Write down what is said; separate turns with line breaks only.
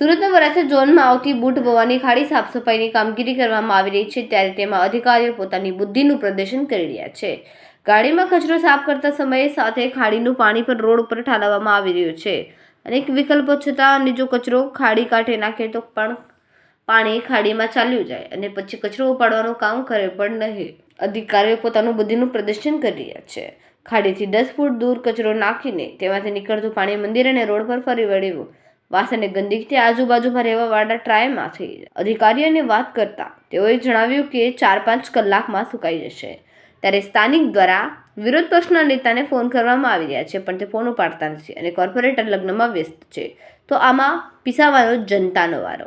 સુરતના વરાછા ઝોનમાં આવતી બુટ ભવાની ખાડી સાફ સફાઈની કામગીરી કરવામાં આવી રહી છે ત્યારે તેમાં અધિકારીઓ પોતાની બુદ્ધિનું પ્રદર્શન કરી રહ્યા છે. ગાડીમાં કચરો સાફ કરતા સમયે સાથે ખાડીનું પાણી પણ રોડ ઉપર ઠાલવવામાં આવી રહ્યું છે. અનેક વિકલ્પો છતાં અને જો કચરો ખાડી કાંઠે નાખે તો પણ પાણી ખાડીમાં ચાલ્યું જાય અને પછી કચરો ઉપાડવાનું કામ કરે પણ નહીં. અધિકારીઓ પોતાનું બુદ્ધિનું પ્રદર્શન કરી રહ્યા છે. ખાડીથી દસ ફૂટ દૂર કચરો નાખીને તેમાંથી નીકળતું પાણી મંદિર અને રોડ પર ફરી વળ્યું. વાસ અને ગંદકીથી આજુબાજુમાં રહેવાવાળા ટ્રાયમાં થઈ. અધિકારીઓને વાત કરતા તેઓએ જણાવ્યું કે ચાર પાંચ કલાકમાં સુકાઈ જશે. ત્યારે સ્થાનિક દ્વારા વિરોધ પક્ષના નેતાને ફોન કરવામાં આવી રહ્યા છે, પણ તે ફોન ઉપાડતા નથી અને કોર્પોરેટર લગ્નમાં વ્યસ્ત છે. તો આમાં પીસાવાનો જનતાનો વારો.